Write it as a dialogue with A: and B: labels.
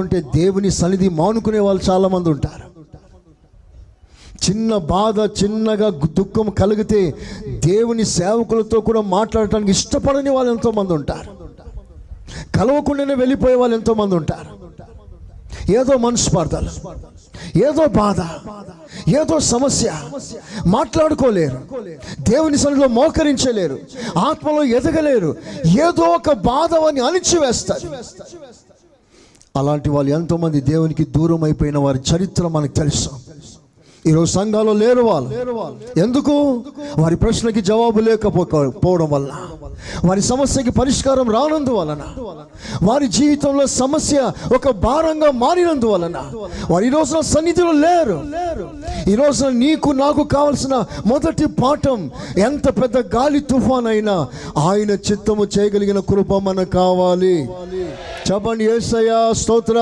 A: ఉంటే దేవుని సన్నిధి మానుకునే వాళ్ళు చాలా మంది ఉంటారు. చిన్న బాధ చిన్నగా దుఃఖం కలిగితే దేవుని సేవకులతో కూడా మాట్లాడటానికి ఇష్టపడని వాళ్ళు ఎంతో మంది ఉంటారు. కలవకుండానే వెళ్ళిపోయే వాళ్ళు ఎంతో మంది ఉంటారు. ఏదో మనస్పార్థాలు ఏదో బాధ ఏదో సమస్య మాట్లాడుకోలేరు. దేవుని సన్నిధిలో మోకరించలేరు. ఆత్మలో ఎదగలేరు. ఏదో ఒక బాధ అని అణిచివేస్తారు. అలాంటి వాళ్ళు ఎంతోమంది దేవునికి దూరం అయిపోయిన వారి చరిత్ర మనకు తెలుసు. ఈరోజు సంఘాలు లేరు వాళ్ళు. ఎందుకు? వారి ప్రశ్నకి జవాబు లేకపోవడం వల్ల వారి సమస్యకి పరిష్కారం రానందు వలన వారి జీవితంలో సమస్య ఒక భారంగా మారినందు వలన వారు ఈ రోజున సన్నిధిలో లేరు. ఈ రోజున నీకు నాకు కావలసిన మొదటి పాఠం ఎంత పెద్ద గాలి తుఫాన్ అయినా ఆయన చిత్తము చేయగలిగిన కృప మనకు కావాలి. చెప్పండి ఏసయ్యా స్తోత్ర.